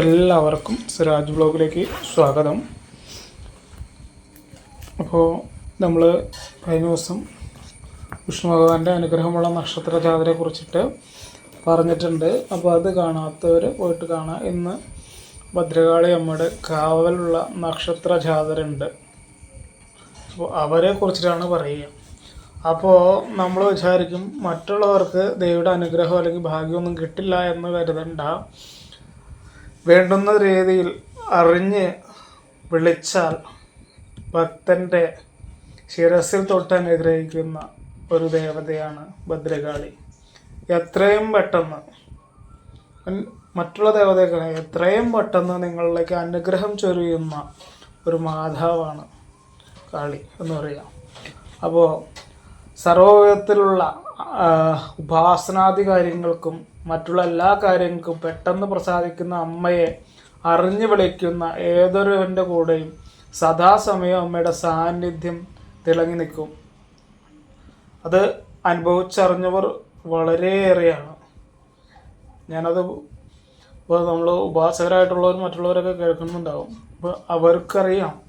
എല്ലാവർക്കും സിറാജ് ബ്ലോഗിലേക്ക് സ്വാഗതം. അപ്പോൾ നമ്മൾ കഴിഞ്ഞ ദിവസം വിഷ്ണു ഭഗവാന്റെ അനുഗ്രഹമുള്ള നക്ഷത്ര ജാതരെ കുറിച്ചിട്ട് പറഞ്ഞിട്ടുണ്ട്. അപ്പോൾ അത് കാണാത്തവർ പോയിട്ട് കാണാം. ഇന്ന് ഭദ്രകാളി അമ്മയുടെ കാവലുള്ള നക്ഷത്ര ജാതരുണ്ട് അപ്പോൾ അവരെ കുറിച്ചിട്ടാണ് പറയുക. അപ്പോൾ നമ്മൾ വിചാരിക്കും മറ്റുള്ളവർക്ക് ദൈവയുടെ അനുഗ്രഹം അല്ലെങ്കിൽ ഭാഗ്യമൊന്നും കിട്ടില്ല എന്ന് കരുതണ്ട. വേണ്ടുന്ന രീതിയിൽ അറിഞ്ഞ് വിളിച്ചാൽ ഭക്തന്റെ ശിരസിൽ തൊട്ട് അനുഗ്രഹിക്കുന്ന ഒരു ദേവതയാണ് ഭദ്രകാളി. എത്രയും പെട്ടെന്ന് മറ്റുള്ള ദേവതകളെ എത്രയും പെട്ടെന്ന് നിങ്ങളിലേക്ക് അനുഗ്രഹം ചൊരിയുന്ന ഒരു മാതാവാണ് കാളി എന്ന് പറയാം. അപ്പോൾ സർവവിധത്തിലുള്ള ഉപാസനാദി കാര്യങ്ങൾക്കും മറ്റുള്ള എല്ലാ കാര്യങ്ങൾക്കും പെട്ടെന്ന് പ്രസാദിക്കുന്ന അമ്മയെ അറിഞ്ഞു വിളിക്കുന്ന ഏതൊരുവന്റെ കൂടെയും സദാസമയം അമ്മയുടെ സാന്നിധ്യം തിളങ്ങി നിൽക്കും. അത് അനുഭവിച്ചറിഞ്ഞവർ വളരെയേറെയാണ്. ഞാനത് ഇപ്പോൾ നമ്മൾ ഉപാസകരായിട്ടുള്ളവർ മറ്റുള്ളവരൊക്കെ കേൾക്കുന്നുണ്ടാവും. അപ്പോൾ അവർക്കറിയാം.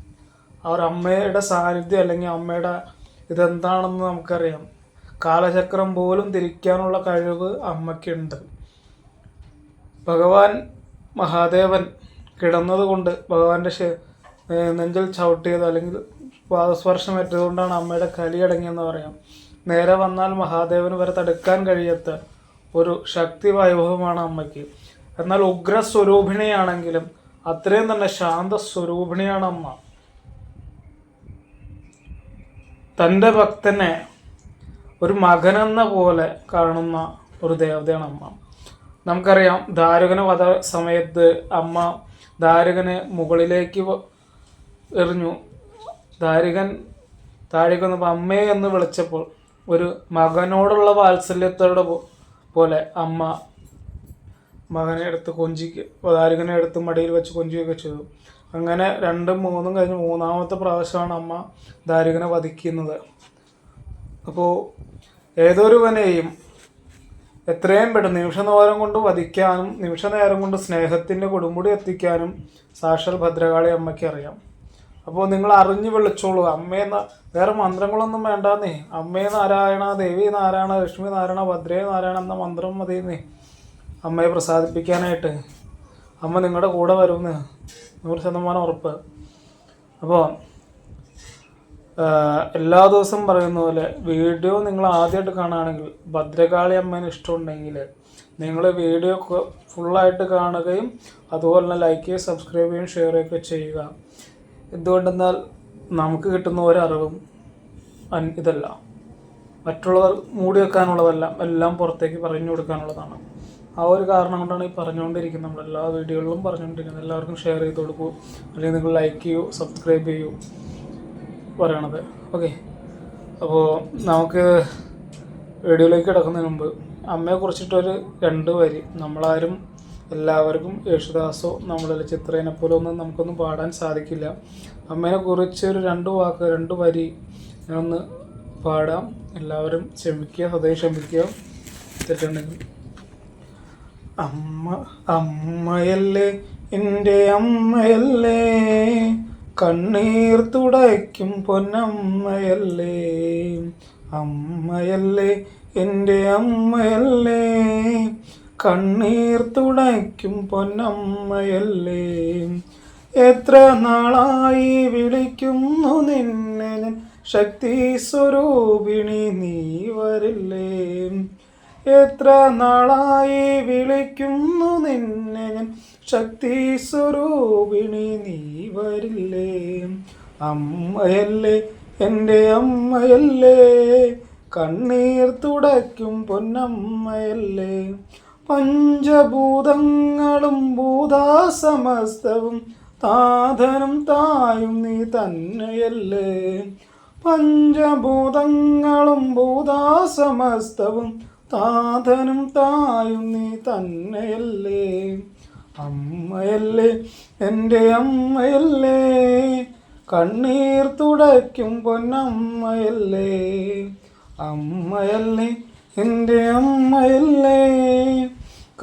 അവർ അമ്മയുടെ സാന്നിധ്യം അല്ലെങ്കിൽ അമ്മയുടെ ഇതെന്താണെന്ന് നമുക്കറിയാം. കാലചക്രം പോലും തിരിക്കാനുള്ള കഴിവ് അമ്മയ്ക്കുണ്ട്. ഭഗവാൻ മഹാദേവൻ കിടന്നതുകൊണ്ട് ഭഗവാന്റെ നെഞ്ചിൽ ചവിട്ടിയത് അല്ലെങ്കിൽ പാദസ്പർശം ഏറ്റതുകൊണ്ടാണ് അമ്മയുടെ കലിയടങ്ങിയെന്ന് പറയാം. നേരെ വന്നാൽ മഹാദേവന് വരെ തടുക്കാൻ കഴിയാത്ത ഒരു ശക്തി വൈഭവമാണ് അമ്മയ്ക്ക്. എന്നാൽ ഉഗ്രസ്വരൂപിണിയാണെങ്കിലും അത്രയും തന്നെ ശാന്ത സ്വരൂപിണിയാണ് അമ്മ. തന്റെ ഭക്തനെ ഒരു മകനെന്ന പോലെ കാണുന്ന ഒരു ദേവതയാണ് അമ്മ. നമുക്കറിയാം ദാരുകന വധ സമയത്ത് അമ്മ ദാരുകനെ മുകളിലേക്ക് എറിഞ്ഞു. ദാരികൻ താഴേക്ക് വന്നപ്പോൾ അമ്മയെ എന്ന് വിളിച്ചപ്പോൾ ഒരു മകനോടുള്ള വാത്സല്യത്തോടെ പോലെ അമ്മ മകനെ എടുത്ത് കൊഞ്ചിക്ക് ദാരികനെ എടുത്ത് മടിയിൽ വെച്ച് കൊഞ്ചിയൊക്കെ ചെയ്തു. അങ്ങനെ രണ്ടും മൂന്നും കഴിഞ്ഞ് മൂന്നാമത്തെ പ്രാവശ്യമാണ് അമ്മ ദാരികനെ വധിക്കുന്നത്. അപ്പോൾ ഏതൊരുവനെയും എത്രയും പെട്ടെന്ന് നിമിഷനേരം കൊണ്ട് വധിക്കാനും നിമിഷനേരം കൊണ്ട് സ്നേഹത്തിന്റെ കൊടുമുടി എത്തിക്കാനും സാക്ഷാൽ ഭദ്രകാളി അമ്മയ്ക്ക് അറിയാം. അപ്പോൾ നിങ്ങൾ അറിഞ്ഞു വിളിച്ചോളൂ അമ്മയെന്ന വേറെ മന്ത്രങ്ങളൊന്നും വേണ്ടാന്നേ. അമ്മയെ നാരായണ ദേവി നാരായണ ലക്ഷ്മി നാരായണ ഭദ്രേ നാരായണ എന്ന മന്ത്രം മതിയെന്നേ. അമ്മയെ പ്രസാദിപ്പിക്കാനായിട്ട്. അമ്മ നിങ്ങളുടെ കൂടെ വരുമെന്ന് നൂറ് ശതമാനം ഉറപ്പ്. അപ്പോൾ എല്ലാ ദിവസവും പറയുന്ന പോലെ വീഡിയോ നിങ്ങൾ ആദ്യമായിട്ട് കാണുകയാണെങ്കിൽ ഭദ്രകാളി അമ്മേനെ ഇഷ്ടമുണ്ടെങ്കിൽ നിങ്ങൾ വീഡിയോ ഫുള്ളായിട്ട് കാണുകയും അതുപോലെ തന്നെ ലൈക്ക് ചെയ്യുകയും സബ്സ്ക്രൈബ് ചെയ്യുകയും ഷെയർ ചെയ്യുകയൊക്കെ ചെയ്യുക. എന്തുകൊണ്ടെന്നാൽ നമുക്ക് കിട്ടുന്ന ഒരറിവും ഇതല്ല. മറ്റുള്ളവർ മൂടി വെക്കാനുള്ളതല്ല എല്ലാം പുറത്തേക്ക് പറഞ്ഞു കൊടുക്കാനുള്ളതാണ്. ആ ഒരു കാരണം കൊണ്ടാണ് ഈ പറഞ്ഞുകൊണ്ടിരിക്കുന്നത്. നമ്മൾ എല്ലാ വീഡിയോകളിലും പറഞ്ഞുകൊണ്ടിരിക്കുന്നത്. എല്ലാവർക്കും ഷെയർ ചെയ്ത് കൊടുക്കൂ. അല്ലെങ്കിൽ നിങ്ങൾ ലൈക്ക് ചെയ്യൂ സബ്സ്ക്രൈബ് ചെയ്യൂ. പറയണത്. ഓക്കെ അപ്പോൾ നമുക്ക് വീഡിയോയിലേക്ക് കിടക്കുന്നതിന് മുമ്പ് അമ്മയെ കുറിച്ചിട്ടൊരു രണ്ട് വരി. നമ്മളാരും എല്ലാവർക്കും യേശുദാസോ നമ്മളുടെ ചിത്രേനെ പോലെ ഒന്നും നമുക്കൊന്നും പാടാൻ സാധിക്കില്ല. അമ്മേനെ കുറിച്ച് ഒരു രണ്ട് വാക്ക് രണ്ട് വരി ഞാനൊന്ന് പാടാം. എല്ലാവരും ക്ഷമിക്കുക ഹൃദയം ക്ഷമിക്കുക. തെറ്റുണ്ടെങ്കിൽ. അമ്മ അമ്മയല്ലേ എന്റെ അമ്മയല്ലേ? കണ്ണീർ തുടയ്ക്കും പൊന്നമ്മയല്ലേ. അമ്മയല്ലേ എന്റെ അമ്മയല്ലേ. കണ്ണീർ തുടയ്ക്കും പൊന്നമ്മയല്ലേ. എത്ര നാളായി വിളിക്കുന്നു നിന്നെ ശക്തി സ്വരൂപിണി നീ വരില്ലേ. എത്ര നാളായി വിളിക്കുന്നു നിന്നെ ഞാൻ. ശക്തി സ്വരൂപിണി നീ വരില്ലേ? അമ്മയല്ലേ എന്റെ അമ്മയല്ലേ? കണ്ണീർ തുടയ്ക്കും പൊന്നമ്മയല്ലേ? പഞ്ചഭൂതങ്ങളും ഭൂതാസമസ്തവും താതനും തായും നീ തന്നെയല്ലേ? പഞ്ചഭൂതങ്ങളും ഭൂതാസമസ്തവും താതനും തായും നീ തന്നെയല്ലേ? അമ്മയല്ലേ എന്റെ അമ്മയല്ലേ. കണ്ണീർ തുടയ്ക്കും പൊന്നമ്മയല്ലേ. അമ്മയല്ലേ എന്റെ അമ്മയല്ലേ.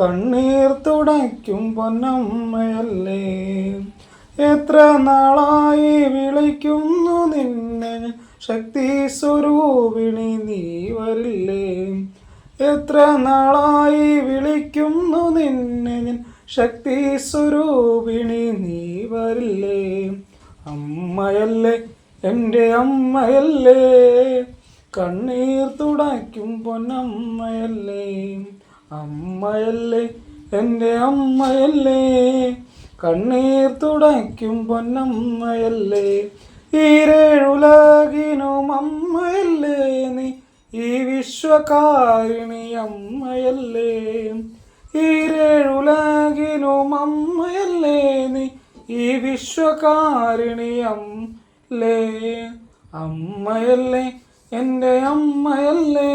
കണ്ണീർ തുടയ്ക്കും പൊന്നമ്മയല്ലേ. എത്ര നാളായി വിളിക്കുന്നു നിന്നെ. ശക്തി സ്വരൂപിണി നീ വരില്ലേ. എത്ര നാളായി വിളിക്കുന്നു നിന്നെ ഞാൻ ശക്തി സ്വരൂപിണി നീ വരില്ലേ? അമ്മയല്ലേ എന്റെ അമ്മയല്ലേ? കണ്ണീർ തുടയ്ക്കും പൊന്നമ്മയല്ലേ? അമ്മയല്ലേ എന്റെ അമ്മയല്ലേ? കണ്ണീർ തുടയ്ക്കും പൊന്നമ്മയല്ലേ? ഈരേഴുലകിനും അമ്മയല്ലേ നീ? ഈ വിശ്വകാരിണി അമ്മയല്ലേ? ഈരേഴുലകിനും അമ്മയല്ലേ നീ? ഈ വിശ്വകാരിണി അമ്മല്ലേ അമ്മയല്ലേ എന്റെ അമ്മയല്ലേ?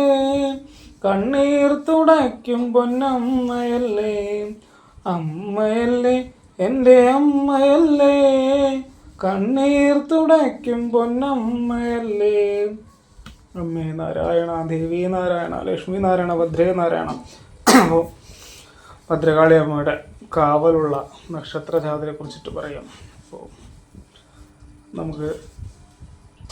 കണ്ണീർ തുടയ്ക്കും പൊന്നമ്മയല്ലേ? അമ്മയല്ലേ എന്റെ അമ്മയല്ലേ? കണ്ണീർ തുടയ്ക്കും പൊന്നമ്മയല്ലേ? അമ്മേ നാരായണ ദേവി നാരായണ ലക്ഷ്മി നാരായണ ഭദ്രേ നാരായണ. അപ്പോൾ ഭദ്രകാളി അമ്മയുടെ കാവലുള്ള നക്ഷത്ര ജാതിയെ കുറിച്ചിട്ട് പറയാം. അപ്പോൾ നമുക്ക്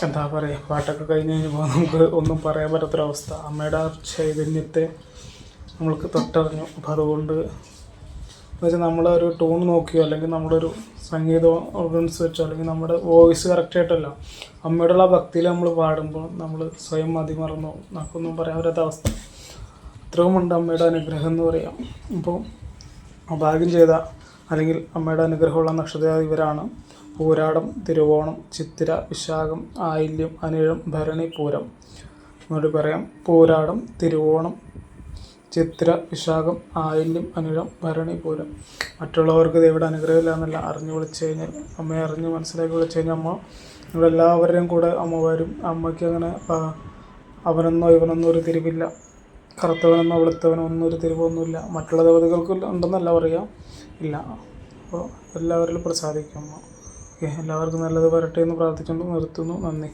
എന്താ പറയുക പാട്ടൊക്കെ കഴിഞ്ഞ് കഴിഞ്ഞപ്പോൾ നമുക്ക് ഒന്നും പറയാൻ പറ്റാത്തൊരവസ്ഥ. അമ്മയുടെ ആ ചൈതന്യത്തെ നമ്മൾക്ക് തൊട്ടറിഞ്ഞു. അപ്പോൾ അതുകൊണ്ട് എന്നുവെച്ചാൽ നമ്മളൊരു ടൂൺ നോക്കിയോ അല്ലെങ്കിൽ നമ്മളൊരു സംഗീത ഓർഗൻസ് വെച്ചോ അല്ലെങ്കിൽ നമ്മുടെ വോയിസ് കറക്റ്റായിട്ടല്ല അമ്മയോടുള്ള ഭക്തിയിൽ നമ്മൾ പാടുമ്പോൾ നമ്മൾ സ്വയം മതിമറന്നു നമുക്കൊന്നും പറയാൻ പറ്റാത്ത അവസ്ഥ. അത്രയുമുണ്ട് അമ്മയുടെ അനുഗ്രഹം എന്ന് പറയാം. അപ്പോൾ ഭാഗ്യം ചെയ്ത അല്ലെങ്കിൽ അമ്മയുടെ അനുഗ്രഹമുള്ള നക്ഷത്ര ഇവരാണ് പൂരാടം തിരുവോണം ചിത്തിര വിശാഖം ആയില്യം അനിഴം ഭരണി പൂരം. എന്നോട് പറയാം. പൂരാടം തിരുവോണം ചിത്ര വിശാഖം ആയില്യം അനിഴം ഭരണി പൂരം. മറ്റുള്ളവർക്ക് ദൈവയുടെ അനുഗ്രഹമില്ല എന്നല്ല. അറിഞ്ഞു വിളിച്ചു കഴിഞ്ഞാൽ അമ്മയെ അറിഞ്ഞ് മനസ്സിലാക്കി വിളിച്ചു കഴിഞ്ഞാൽ അമ്മ നിങ്ങളെല്ലാവരുടെയും കൂടെ അമ്മ വരും. അമ്മയ്ക്ക് അങ്ങനെ അവനെന്നോ ഇവനെന്നോ ഒരു തിരിവില്ല. കറുത്തവനെന്നോ വെളുത്തവനോ ഒന്നും ഒരു തിരിവൊന്നുമില്ല. മറ്റുള്ള ദേവതകൾക്ക് ഉണ്ടെന്നല്ല പറയാം. ഇല്ല. അപ്പോൾ എല്ലാവരിലും പ്രസാദിക്കും. അമ്മ ഓക്കെ എല്ലാവർക്കും നല്ലത് വരട്ടെ എന്ന് പ്രാർത്ഥിച്ചുകൊണ്ട് നിർത്തുന്നു. നന്ദി.